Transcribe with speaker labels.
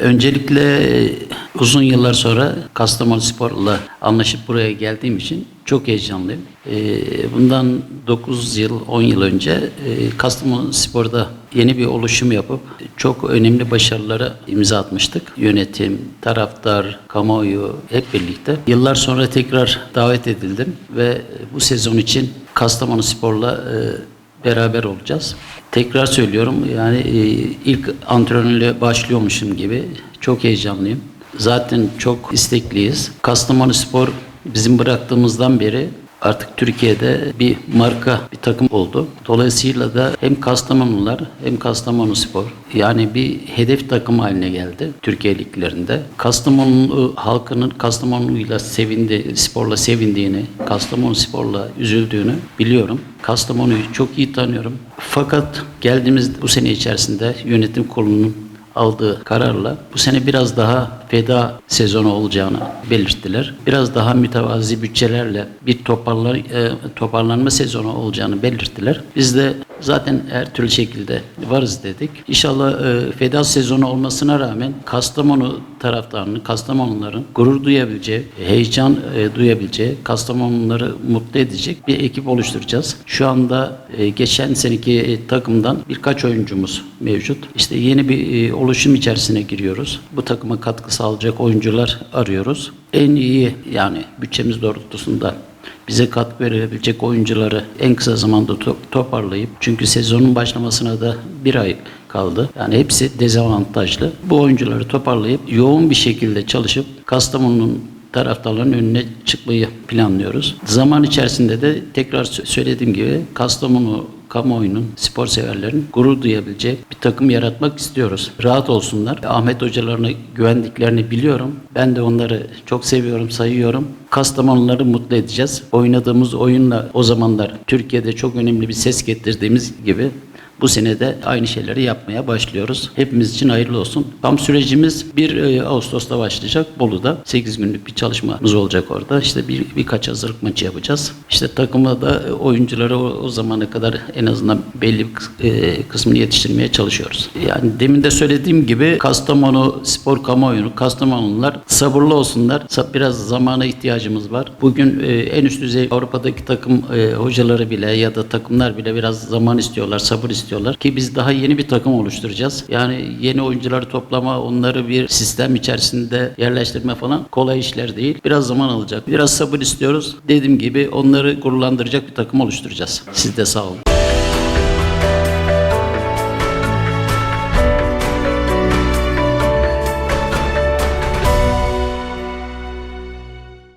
Speaker 1: Öncelikle e, uzun yıllar sonra Kastamonu Spor'la anlaşıp buraya geldiğim için çok heyecanlıyım. E, Bundan 9 yıl, 10 yıl önce e, Kastamonu Spor'da yeni bir oluşum yapıp çok önemli başarılara imza atmıştık. Yönetim, taraftar, kamuoyu hep birlikte. Yıllar sonra tekrar davet edildim ve bu sezon için Kastamonu Spor'la beraber olacağız. Tekrar söylüyorum yani e, ilk antrenörle başlıyormuşum gibi çok heyecanlıyım. Zaten çok istekliyiz. Kastamonu Spor bizim bıraktığımızdan beri artık Türkiye'de bir marka, bir takım oldu. Dolayısıyla da hem Kastamonular hem Kastamonu Spor yani bir hedef takım haline geldi Türkiye liglerinde. Kastamonu halkının Kastamonu'yla sevindi, sporla sevindiğini, Kastamonu sporla üzüldüğünü biliyorum. Kastamonu'yu çok iyi tanıyorum. Fakat geldiğimiz bu sene içerisinde yönetim kurulunun aldığı kararla bu sene biraz daha feda sezonu olacağını belirttiler. Biraz daha mütevazi bütçelerle bir toparlar, e, toparlanma sezonu olacağını belirttiler. Biz de zaten her türlü şekilde varız dedik. İnşallah e, feda sezonu olmasına rağmen Kastamonu taraftarının, Kastamonuların gurur duyabileceği, heyecan e, duyabileceği, Kastamonuları mutlu edecek bir ekip oluşturacağız. Şu anda e, geçen seneki e, takımdan birkaç oyuncumuz mevcut. İşte yeni bir e, oluşum içerisine giriyoruz. Bu takıma katkı sağlayacak oyuncular arıyoruz. En iyi yani bütçemiz doğrultusunda bize katkı verebilecek oyuncuları en kısa zamanda to- toparlayıp çünkü sezonun başlamasına da bir ay kaldı. Yani hepsi dezavantajlı. Bu oyuncuları toparlayıp yoğun bir şekilde çalışıp Kastamonu'nun taraftarların önüne çıkmayı planlıyoruz. Zaman içerisinde de tekrar sö- söylediğim gibi Kastamonu kamuoyunun, spor severlerin gurur duyabileceği bir takım yaratmak istiyoruz. Rahat olsunlar. Ahmet hocalarına güvendiklerini biliyorum. Ben de onları çok seviyorum, sayıyorum. Kastamonuları mutlu edeceğiz. Oynadığımız oyunla o zamanlar Türkiye'de çok önemli bir ses getirdiğimiz gibi bu sene de aynı şeyleri yapmaya başlıyoruz. Hepimiz için hayırlı olsun. Tam sürecimiz 1 e, Ağustos'ta başlayacak. Bolu'da 8 günlük bir çalışmamız olacak orada. İşte bir birkaç hazırlık maçı yapacağız. İşte takımda da oyuncuları o, o zamana kadar en azından belli bir e, kısmını yetiştirmeye çalışıyoruz. Yani demin de söylediğim gibi Kastamonu spor kamuoyunu, Kastamonular sabırlı olsunlar. Biraz zamana ihtiyacımız var. Bugün e, en üst düzey Avrupa'daki takım hocaları bile ya da takımlar bile biraz zaman istiyorlar, sabır istiyorlar ki biz daha yeni bir takım oluşturacağız. Yani yeni oyuncuları toplama, onları bir sistem içerisinde yerleştirme falan kolay işler değil. Biraz zaman alacak. Biraz sabır istiyoruz. Dediğim gibi onları gururlandıracak bir takım oluşturacağız. Siz de sağ olun.